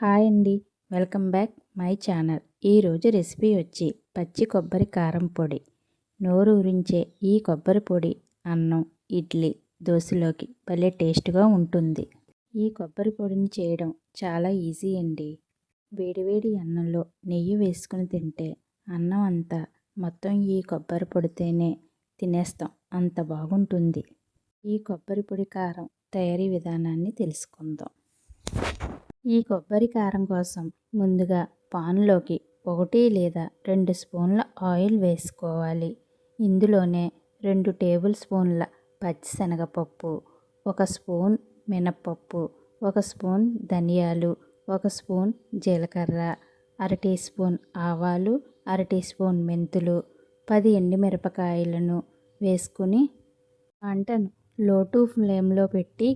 Hi అండి. Welcome back my channel. ఈరోజు recipe వచ్చి పచ్చి కొబ్బరి కారం పొడి. నోరు ఊరించే ఈ కొబ్బరి పొడి అన్నం ఇడ్లీ దోశలోకి భలే టేస్ట్గా ఉంటుంది. ఈ కొబ్బరి పొడిని చేయడం చాలా ఈజీ అండి. వేడివేడి అన్నంలో నెయ్యి వేసుకుని తింటే అన్నం అంతా మొత్తం ఈ కొబ్బరి పొడితేనే తినేస్తాం. అంత బాగుంటుంది. ఈ కొబ్బరి పొడి కారం తయారీ విధానాన్ని తెలుసుకుందాం. ఈ కొబ్బరి కారం కోసం ముందుగా పాన్లోకి ఒకటి లేదా రెండు స్పూన్ల ఆయిల్ వేసుకోవాలి. ఇందులోనే రెండు టేబుల్ స్పూన్ల పచ్చిశనగపప్పు ఒక స్పూన్ మినప్పప్పు ఒక స్పూన్ ధనియాలు ఒక స్పూన్ జీలకర్ర అర టీ స్పూన్ ఆవాలు అర టీ స్పూన్ మెంతులు పది ఎండుమిరపకాయలను వేసుకుని మంటను లో టు ఫ్లేమ్లో పెట్టి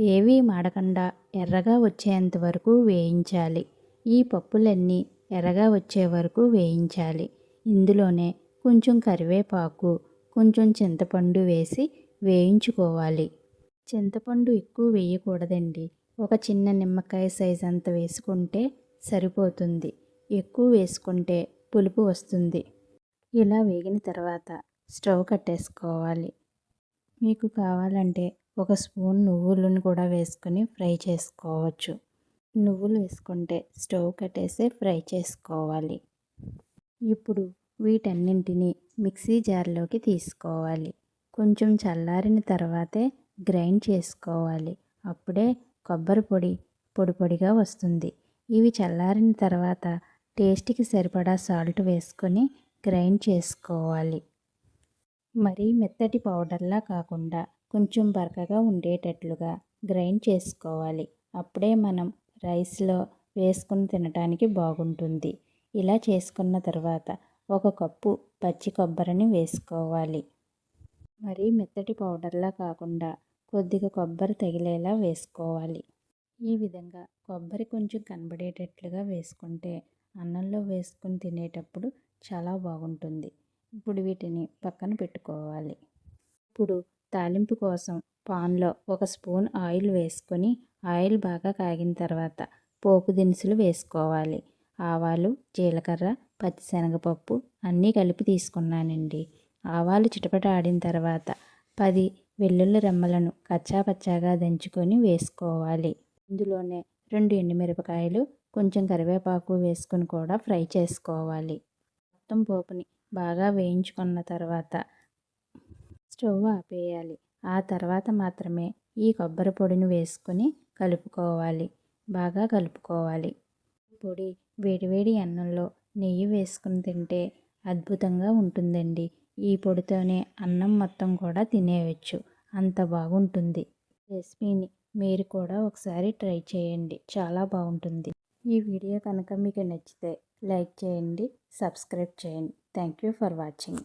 ఏవీ మాడకుండా ఎర్రగా వచ్చేంత వరకు వేయించాలి. ఈ పప్పులన్నీ ఎర్రగా వచ్చే వరకు వేయించాలి. ఇందులోనే కొంచెం కరివేపాకు కొంచెం చింతపండు వేసి వేయించుకోవాలి. చింతపండు ఎక్కువ వేయకూడదండి. ఒక చిన్న నిమ్మకాయ సైజ్ అంత వేసుకుంటే సరిపోతుంది. ఎక్కువ వేసుకుంటే పులుపు వస్తుంది. ఇలా వేగిన తర్వాత స్టవ్ కట్టేసుకోవాలి. మీకు కావాలంటే ఒక స్పూన్ నువ్వులను కూడా వేసుకొని ఫ్రై చేసుకోవచ్చు. నువ్వులు వేసుకుంటే స్టవ్ కట్టేసి ఫ్రై చేసుకోవాలి. ఇప్పుడు వీటన్నింటినీ మిక్సీ జార్లోకి తీసుకోవాలి. కొంచెం చల్లారిన తర్వాతే గ్రైండ్ చేసుకోవాలి. అప్పుడే కొబ్బరి పొడి పొడి పొడిగా వస్తుంది. ఇవి చల్లారిన తర్వాత టేస్ట్కి సరిపడా సాల్ట్ వేసుకొని గ్రైండ్ చేసుకోవాలి. మరీ మెత్తటి పౌడర్లా కాకుండా కొంచెం బరకగా ఉండేటట్లుగా గ్రైండ్ చేసుకోవాలి. అప్పుడే మనం రైస్లో వేసుకుని తినడానికి బాగుంటుంది. ఇలా చేసుకున్న తర్వాత ఒక కప్పు పచ్చి కొబ్బరిని వేసుకోవాలి. మరీ మెత్తటి పౌడర్లా కాకుండా కొద్దిగా కొబ్బరి తగిలేలా వేసుకోవాలి. ఈ విధంగా కొబ్బరి కొంచెం కనబడేటట్లుగా వేసుకుంటే అన్నంలో వేసుకుని తినేటప్పుడు చాలా బాగుంటుంది. ఇప్పుడు వీటిని పక్కన పెట్టుకోవాలి. ఇప్పుడు తాలింపు కోసం పాన్లో ఒక స్పూన్ ఆయిల్ వేసుకొని ఆయిల్ బాగా కాగిన తర్వాత పోపు దినుసులు వేసుకోవాలి. ఆవాలు జీలకర్ర పచ్చిశనగపప్పు అన్నీ కలిపి తీసుకున్నానండి. ఆవాలు చిటపట ఆడిన తర్వాత పది వెల్లుల్లి రెమ్మలను కచ్చాపచ్చాగా దంచుకొని వేసుకోవాలి. ఇందులోనే రెండు ఎండుమిరపకాయలు కొంచెం కరివేపాకు వేసుకుని కూడా ఫ్రై చేసుకోవాలి. మొత్తం పోపుని బాగా వేయించుకున్న తర్వాత స్టవ్ ఆపేయాలి. ఆ తర్వాత మాత్రమే ఈ కొబ్బరి పొడిని వేసుకొని కలుపుకోవాలి. బాగా కలుపుకోవాలి. పొడి వేడివేడి అన్నంలో నెయ్యి వేసుకుని తింటే అద్భుతంగా ఉంటుందండి. ఈ పొడితోనే అన్నం మొత్తం కూడా తినేయచ్చు. అంత బాగుంటుంది. రెసిపీని మీరు కూడా ఒకసారి ట్రై చేయండి. చాలా బాగుంటుంది. ఈ వీడియో కనుక మీకు నచ్చితే లైక్ చేయండి సబ్స్క్రైబ్ చేయండి. Thank you for watching.